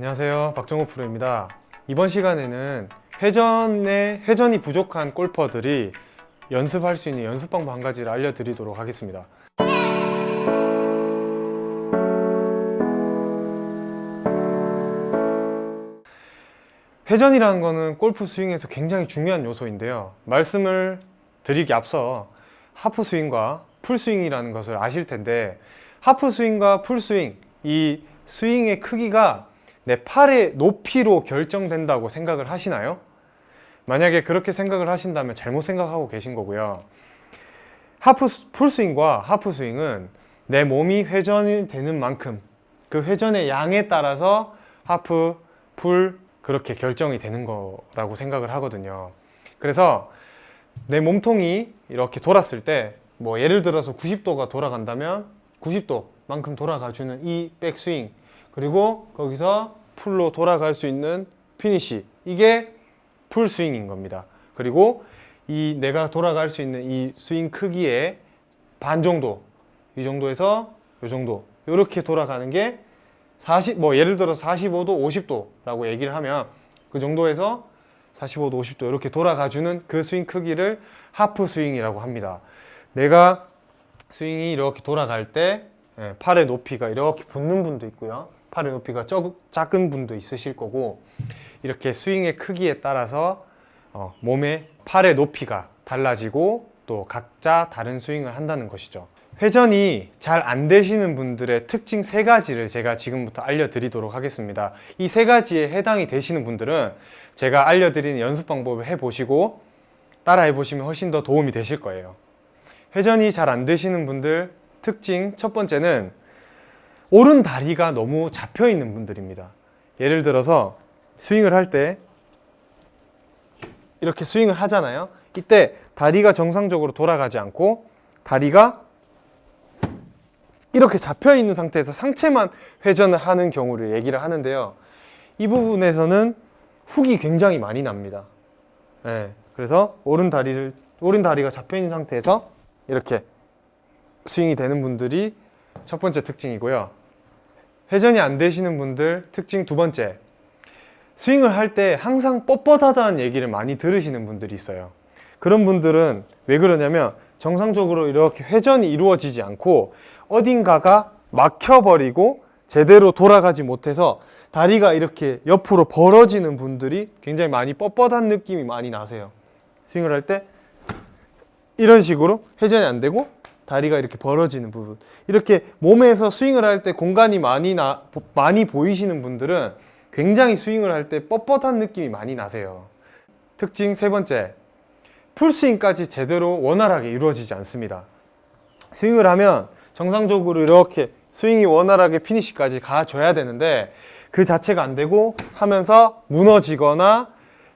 안녕하세요. 박정호 프로입니다. 이번 시간에는 회전에 회전이 부족한 골퍼들이 연습할 수 있는 연습 방법 한 가지를 알려드리도록 하겠습니다. 회전이라는 거는 골프 스윙에서 굉장히 중요한 요소인데요. 말씀을 드리기 앞서 하프 스윙과 풀 스윙이라는 것을 아실 텐데 하프 스윙과 풀 스윙 이 스윙의 크기가 내 팔의 높이로 결정된다고 생각을 하시나요? 만약에 그렇게 생각을 하신다면 잘못 생각하고 계신 거고요. 하프 스- 풀 스윙과 하프 스윙은 내 몸이 회전이 되는 만큼 그 회전의 양에 따라서 하프, 풀 그렇게 결정이 되는 거라고 생각을 하거든요. 그래서 내 몸통이 이렇게 돌았을 때 뭐 예를 들어서 90도가 돌아간다면 90도만큼 돌아가 주는 이 백스윙 그리고 거기서 풀로 돌아갈 수 있는 피니시 이게 풀 스윙인 겁니다. 그리고 이 내가 돌아갈 수 있는 이 스윙 크기의 반 정도 이 정도에서 이 정도 이렇게 돌아가는 게 40, 뭐 예를 들어 45도, 50도라고 얘기를 하면 그 정도에서 45도, 50도 이렇게 돌아가주는 그 스윙 크기를 하프 스윙이라고 합니다. 내가 스윙이 이렇게 돌아갈 때 예, 팔의 높이가 이렇게 붙는 분도 있고요. 팔의 높이가 적, 작은 분도 있으실 거고 이렇게 스윙의 크기에 따라서 어, 몸의 팔의 높이가 달라지고 또 각자 다른 스윙을 한다는 것이죠. 회전이 잘 안 되시는 분들의 특징 세 가지를 제가 지금부터 알려드리도록 하겠습니다. 이 세 가지에 해당이 되시는 분들은 제가 알려드리는 연습 방법을 해보시고 따라해 보시면 훨씬 더 도움이 되실 거예요. 회전이 잘 안 되시는 분들 특징 첫 번째는 오른 다리가 너무 잡혀 있는 분들입니다. 예를 들어서 스윙을 할 때 이렇게 스윙을 하잖아요. 이때 다리가 정상적으로 돌아가지 않고 다리가 이렇게 잡혀 있는 상태에서 상체만 회전을 하는 경우를 얘기를 하는데요. 이 부분에서는 훅이 굉장히 많이 납니다. 예, 그래서 오른 다리를 오른 다리가 잡혀 있는 상태에서 이렇게 스윙이 되는 분들이 첫 번째 특징이고요. 회전이 안 되시는 분들 특징 두 번째. 스윙을 할 때 항상 뻣뻣하다는 얘기를 많이 들으시는 분들이 있어요. 그런 분들은 왜 그러냐면 정상적으로 이렇게 회전이 이루어지지 않고 어딘가가 막혀버리고 제대로 돌아가지 못해서 다리가 이렇게 옆으로 벌어지는 분들이 굉장히 많이 뻣뻣한 느낌이 많이 나세요. 스윙을 할 때 이런 식으로 회전이 안 되고 다리가 이렇게 벌어지는 부분. 이렇게 몸에서 스윙을 할 때 공간이 많이 나, 많이 보이시는 분들은 굉장히 스윙을 할 때 뻣뻣한 느낌이 많이 나세요. 특징 세 번째. 풀스윙까지 제대로 원활하게 이루어지지 않습니다. 스윙을 하면 정상적으로 이렇게 스윙이 원활하게 피니시까지 가줘야 되는데 그 자체가 안 되고 하면서 무너지거나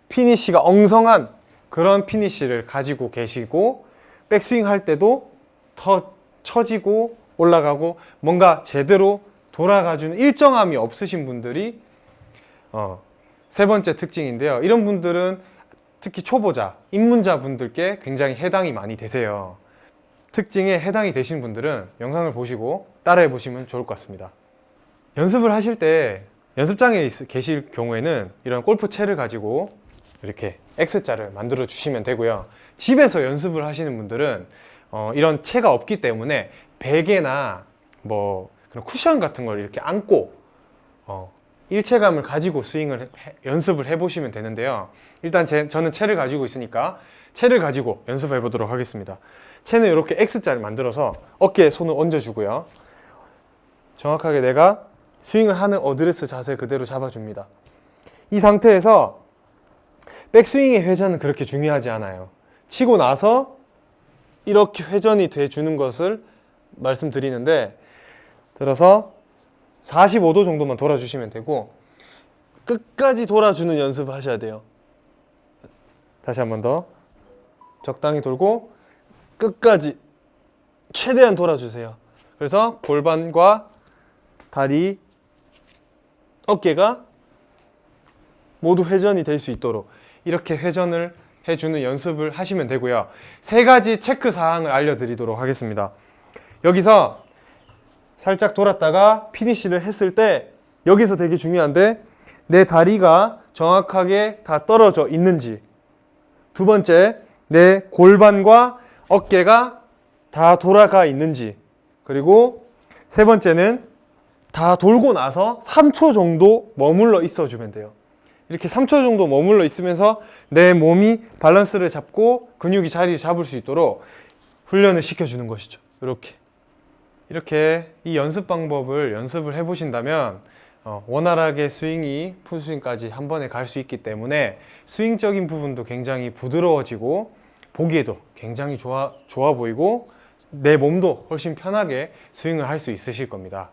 피니시가 엉성한 그런 피니시를 가지고 계시고 백스윙 할 때도 더 처지고 올라가고 뭔가 제대로 돌아가주는 일정함이 없으신 분들이 어, 세 번째 특징인데요. 이런 분들은 특히 초보자, 입문자 분들께 굉장히 해당이 많이 되세요. 특징에 해당이 되신 분들은 영상을 보시고 따라해 보시면 좋을 것 같습니다. 연습을 하실 때 연습장에 있- 계실 경우에는 이런 골프 채를 가지고 이렇게 X자를 만들어 주시면 되고요. 집에서 연습을 하시는 분들은 어, 이런 채가 없기 때문에 베개나 뭐 그런 쿠션 같은 걸 이렇게 안고 어, 일체감을 가지고 스윙을 해- 연습을 해보시면 되는데요. 일단 제, 저는 채를 가지고 있으니까 채를 가지고 연습해 보도록 하겠습니다. 채는 이렇게 X자를 만들어서 어깨에 손을 얹어주고요. 정확하게 내가 스윙을 하는 어드레스 자세 그대로 잡아줍니다. 이 상태에서 백스윙의 회전은 그렇게 중요하지 않아요. 치고 나서 이렇게 회전이 돼 주는 것을 말씀드리는데 들어서 45도 정도만 돌아주시면 되고 끝까지 돌아주는 연습을 하셔야 돼요. 다시 한 번 더 적당히 돌고 끝까지 최대한 돌아주세요. 그래서 골반과 다리, 어깨가 모두 회전이 될 수 있도록 이렇게 회전을 해주는 연습을 하시면 되고요. 세 가지 체크 사항을 알려드리도록 하겠습니다. 여기서 살짝 돌았다가 피니시를 했을 때 여기서 되게 중요한데 내 다리가 정확하게 다 떨어져 있는지. 두 번째, 내 골반과 어깨가 다 돌아가 있는지. 그리고 세 번째는 다 돌고 나서 3초 정도 머물러 있어 주면 돼요. 이렇게 3초 정도 머물러 있으면서 내 몸이 밸런스를 잡고 근육이 자리를 잡을 수 있도록 훈련을 시켜주는 것이죠. 이렇게. 이렇게 이 연습 방법을 연습을 해보신다면 어, 원활하게 스윙이 풀스윙까지 한 번에 갈 수 있기 때문에 스윙적인 부분도 굉장히 부드러워지고 보기에도 굉장히 좋아, 좋아 보이고 내 몸도 훨씬 편하게 스윙을 할 수 있으실 겁니다.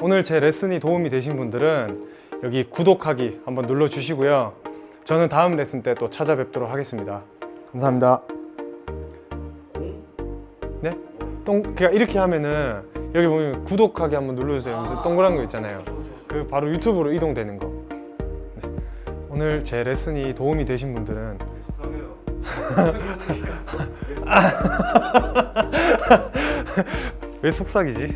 오늘 제 레슨이 도움이 되신 분들은 여기 구독하기 한번 눌러주시고요. 저는 다음 레슨 때 또 찾아뵙도록 하겠습니다. 감사합니다. 네? 동, 그러니까 이렇게 하면은 여기 보면 구독하기 한번 눌러주세요. 하면서 동그란 거 있잖아요. 그 바로 유튜브로 이동되는 거. 네. 오늘 제 레슨이 도움이 되신 분들은 왜 속삭이지?